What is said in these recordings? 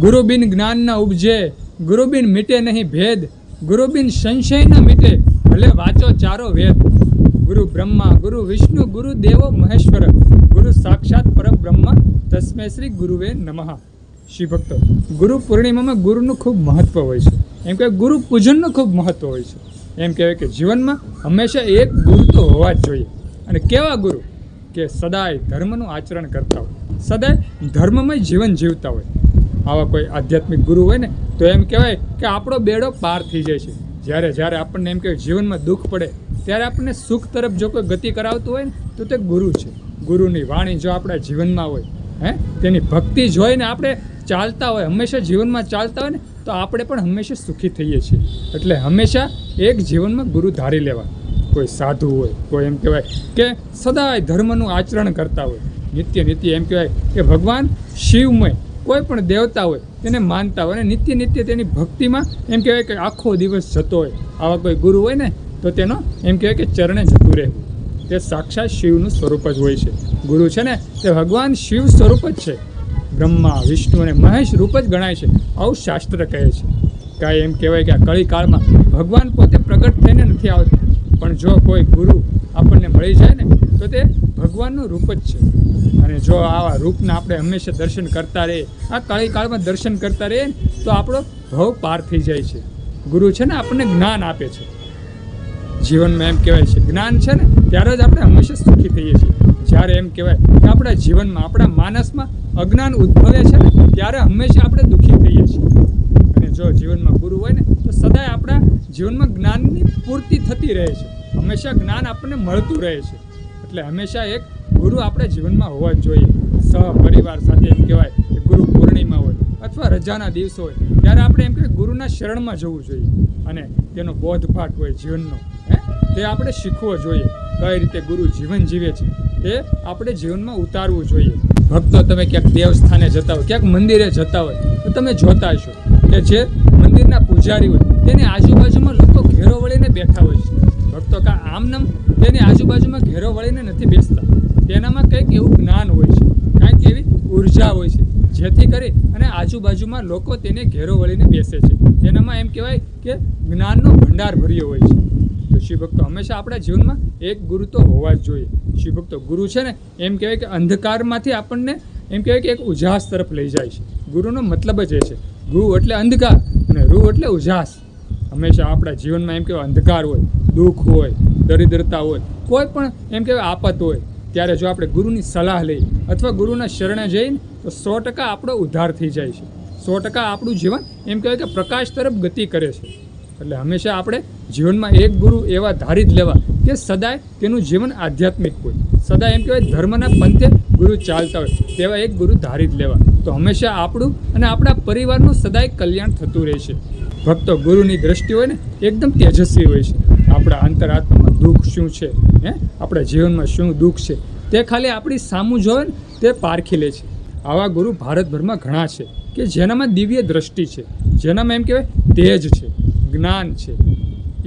ગુરુ જ્ઞાનના ઉપજે, ગુરુબિન મીટે નહીં ભેદ, ગુરુબિન સંશય ન મિટે ભલે વાંચો ચારો વેદ. ગુરુ બ્રહ્મા, ગુરુ વિષ્ણુ, ગુરુ દેવો, મહેશ્વર, ગુરુ સાક્ષાત પરબ્રહ્મ, તસ્મે શ્રી ગુરુવે નમઃ. શ્રી ભક્તો ગુરુ પૂર્ણિમામાં ગુરુનું ખૂબ મહત્વ હોય છે. એમ કે ગુરુ પૂજનનું ખૂબ મહત્વ હોય છે. એમ કહેવાય કે જીવનમાં હંમેશા એક ગુરુ તો હોવા જ જોઈએ. અને કેવા ગુરુ? કે સદાય ધર્મનું આચરણ કરતા હોય. સદાય ધર્મમય જીવન જીવતા હોય. આવા કોઈ આધ્યાત્મિક ગુરુ હોય ને, તો એમ કહેવાય કે આપણો બેડો પાર થઈ જાય છે. જ્યારે જ્યારે આપણને એમ કહેવાય જીવનમાં દુઃખ પડે, ત્યારે આપણને સુખ તરફ જો કોઈ ગતિ કરાવતું હોય ને, તો તે ગુરુ છે. ગુરુની વાણી જો આપણા જીવનમાં હોય, હે? તેની ભક્તિ જોઈને આપણે ચાલતા હોય, હંમેશા જીવનમાં ચાલતા હોય ને, તો આપણે પણ હંમેશા સુખી થઈએ છીએ. એટલે હંમેશા એક જીવનમાં ગુરુ ધારી લેવા. કોઈ સાધુ હોય, કોઈ એમ કહેવાય કે સદાય ધર્મનું આચરણ કરતા હોય. નિત્ય નિત્ય એમ કહેવાય કે ભગવાન શિવમય કોઈ પણ દેવતા હોય તેને માનતા હોય અને નિત્ય નિત્ય તેની ભક્તિમાં એમ કહેવાય કે આખો દિવસ જતો હોય. આવા કોઈ ગુરુ હોય ને, તો તેનો એમ કહેવાય કે ચરણે જતું રહેવું તે સાક્ષાત શિવનું સ્વરૂપ જ હોય છે. ગુરુ છે ને, તે ભગવાન શિવ સ્વરૂપ જ છે. બ્રહ્મા, વિષ્ણુ અને મહેશ રૂપ જ ગણાય છે. આવું શાસ્ત્ર કહે છે. કાંઈ એમ કહેવાય કે આ કળી કાળમાં ભગવાન પોતે પ્રગટ થઈને નથી આવતા. પણ જો કોઈ ગુરુ આપણને મળી જાય ને તે ભગવાનનું રૂપ જ છે. અને જો આવા રૂપના આપણે હંમેશા દર્શન કરતા રહીએ, આ કળી કાળમાં દર્શન કરતા રહીએ, તો આપણો ભવ પાર થઈ જાય છે. ગુરુ છે ને આપણને જ્ઞાન આપે છે. જીવનમાં એમ કહેવાય છે, જ્ઞાન છે ને ત્યારે જ આપણે હંમેશા સુખી થઈએ છીએ. જ્યારે એમ કહેવાય કે આપણા જીવનમાં, આપણા માનસમાં અજ્ઞાન ઉદ્ભવે છે ને, ત્યારે હંમેશા આપણે દુઃખી થઈએ છીએ. અને જો જીવનમાં ગુરુ હોય ને, તો સદાય આપણા જીવનમાં જ્ઞાનની પૂર્તિ થતી રહે છે. હંમેશા જ્ઞાન આપણને મળતું રહે છે. એટલે હંમેશા એક ગુરુ આપણે જીવનમાં હોવા જ જોઈએ. સહપરિવાર સાથે એમ કહેવાય કે ગુરુ પૂર્ણિમા હોય અથવા રજાના દિવસો હોય. ત્યારે આપણે એમ કે ગુરુના શરણમાં જવું જોઈએ અને તેનો બોધપાઠ હોય જીવનનો, હે? તે આપણે શીખવો જોઈએ કઈ રીતે ગુરુ જીવન જીવે છે. તે આપણે જીવનમાં ઉતારવું જોઈએ. ભક્તો, તમે ક્યાંક દેવસ્થાને જતા હોય, ક્યાંક મંદિરે જતા હોય, તો તમે જોતા હશો કે જે મંદિરના પૂજારી હોય, તેની આજુબાજુમાં લોકો ઘેરો વળીને બેઠા હોય છે. ભક્તો કા આમનામ તેની આજુબાજુમાં ઘેરો વળીને નથી બેસતા. તેનામાં કંઈક એવું જ્ઞાન હોય છે, કાંઈક એવી ઊર્જા હોય છે, જેથી કરી અને આજુબાજુમાં લોકો તેને ઘેરો વળીને બેસે છે. તેનામાં એમ કહેવાય કે જ્ઞાનનો ભંડાર ભર્યો હોય છે. તો શિવ ભક્તો હંમેશા આપણા જીવનમાં એક ગુરુ તો હોવા જ જોઈએ. શિવ ભક્તો ગુરુ છે ને, એમ કહેવાય કે અંધકારમાંથી આપણને એમ કહેવાય કે એક ઉજાસ તરફ લઈ જાય છે. ગુરુનો મતલબ જ એ છે. ગુરુ એટલે અંધકાર અને રૂ એટલે ઉજાસ. હંમેશા આપણા જીવનમાં એમ કહેવાય અંધકાર હોય. દુઃખ હોય, દરિદ્રતા હોય, કોઈ પણ એમ કહેવાય આફત હોય, ત્યારે જો આપણે ગુરુની સલાહ લઈ અથવા ગુરુના શરણે જઈને, તો સો ટકા આપણો ઉદ્ધાર થઈ જાય છે. સો ટકા આપણું જીવન એમ કહેવાય કે પ્રકાશ તરફ ગતિ કરે છે. એટલે હંમેશા આપણે જીવનમાં એક ગુરુ એવા ધારી જ લેવા કે સદાય તેનું જીવન આધ્યાત્મિક હોય. સદાય એમ કહેવાય ધર્મના પંથે ગુરુ ચાલતા હોય, તેવા એક ગુરુ ધારી જ લેવા. તો હંમેશા આપણું અને આપણા પરિવારનું સદાય કલ્યાણ થતું રહેશે ભક્તો ગુરુની દ્રષ્ટિ હોય ને, એકદમ તેજસ્વી હોય છે. આપણા અંતરાત્મામાં દુઃખ શું છે, હે? આપણા જીવનમાં શું દુઃખ છે, તે ખાલી આપણી સામું જોવે ને, તે પારખી લે છે. આવા ગુરુ ભારતભરમાં ઘણા છે કે જેનામાં દિવ્ય દ્રષ્ટિ છે. જેનામાં એમ કહેવાય તેજ છે, જ્ઞાન છે,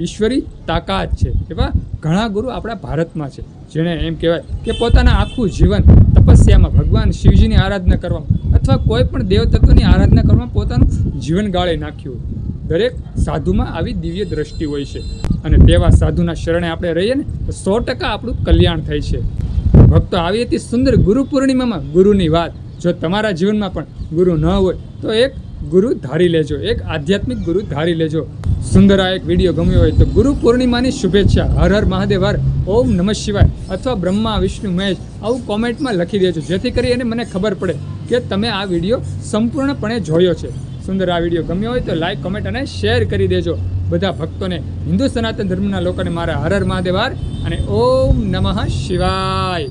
ઈશ્વરી તાકાત છે. એવા ઘણા ગુરુ આપણા ભારતમાં છે. જેણે એમ કહેવાય કે પોતાના આખું જીવન તપસ્યામાં ભગવાન શિવજીની આરાધના કરવામાં અથવા કોઈ પણ દેવ તત્વની આરાધના કરવામાં પોતાનું જીવન ગાળે નાખ્યું દરેક સાધુમાં આવી દિવ્ય દ્રષ્ટિ હોય છે. અને તેવા સાધુના શરણે આપણે રહીએ ને, તો સો ટકા આપણું કલ્યાણ થાય છે. ભક્તો આવી હતી સુંદર ગુરુ પૂર્ણિમામાં ગુરુની વાત. જો તમારા જીવનમાં પણ ગુરુ ન હોય, તો એક ગુરુ ધારી લેજો, એક આધ્યાત્મિક ગુરુ ધારી લેજો. સુંદર આ એક વીડિયો ગમ્યો હોય તો ગુરુ પૂર્ણિમાની શુભેચ્છા. હર હર મહાદેવ, હર. ઓમ નમઃ શિવાય. અથવા બ્રહ્મા, વિષ્ણુ, મહેશ આવું કોમેન્ટમાં લખી દેજો, જેથી કરી એને મને ખબર પડે કે તમે આ વીડિયો સંપૂર્ણપણે જોયો છે. સુંદર આ વીડિયો ગમ્યો હોય તો લાઇક કોમેન્ટ અને શેર કરી દેજો. બધા ભક્તોને હિન્દુ સનાતન ધર્મના લોકોને મારા હર હર મહાદેવ અને ઓમ નમઃ શિવાય.